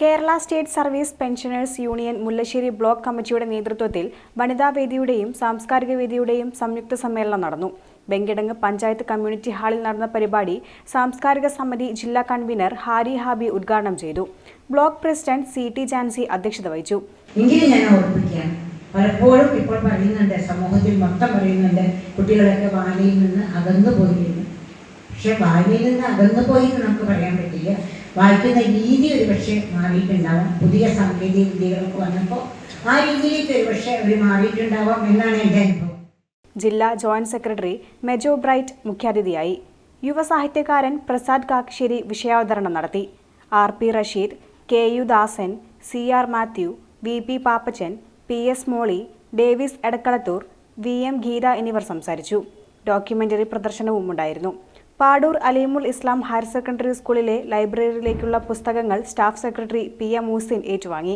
Kerala state service pensioners union Mullassery block കമ്മിറ്റിയുടെ നേതൃത്വത്തിൽ വനിതാ വേദിയുടെയും സാംസ്കാരിക വേദിയുടെയും സംയുക്ത സമ്മേളനം നടന്നു. വെങ്കിടങ്ങ് പഞ്ചായത്ത് കമ്മ്യൂണിറ്റി ഹാളിൽ നടന്ന പരിപാടി സാംസ്കാരിക സമിതി ജില്ലാ കൺവീനർ ഹാരി ഹാബി ഉദ്ഘാടനം ചെയ്തു. Block president C T Jancy അധ്യക്ഷത വഹിച്ചു. പലപ്പോഴും ഇപ്പോൾ പറയുന്നുണ്ട് സമൂഹത്തിൽ മൊത്തം പറയുന്നുണ്ട് കുട്ടികളൊക്കെ വായനയിൽ നിന്ന് അകന്നു പോയി പക്ഷെ വായനയിൽ നിന്ന് അകന്നു പോയി നമുക്ക് പറയാൻ പറ്റില്ല. വായിക്കുന്ന രീതി ഒരു പക്ഷേ മാറിയിട്ടുണ്ടാവാം. പുതിയ സാങ്കേതിക വിദ്യകളൊക്കെ വന്നപ്പോൾ ആ രീതിയിലേക്ക് ഒരു പക്ഷേ അവർ മാറിയിട്ടുണ്ടാവാം എന്നാണ് എന്റെ അനുഭവം. ജില്ലാ ജോയിന്റ് സെക്രട്ടറി മെജോ ബ്രൈറ്റ് മുഖ്യാതിഥിയായി യുവസാഹിത്യകാരൻ പ്രസാദ് കാക്കശ്ശേരി വിഷയാവതരണം നടത്തി. R P Rasheed K U Dasan C R Mathew V P Pappachan P S Molly Davis Edakkalathur V M Geetha എന്നിവർ സംസാരിച്ചു. ഡോക്യുമെന്ററി പ്രദർശനവും ഉണ്ടായിരുന്നു പാടൂർ അലീമുൽ ഇസ്ലാം ഹയർ സെക്കൻഡറി സ്കൂളിലെ ലൈബ്രറിയിലേക്കുള്ള പുസ്തകങ്ങൾ staff secretary P M Moosin ഏറ്റുവാങ്ങി.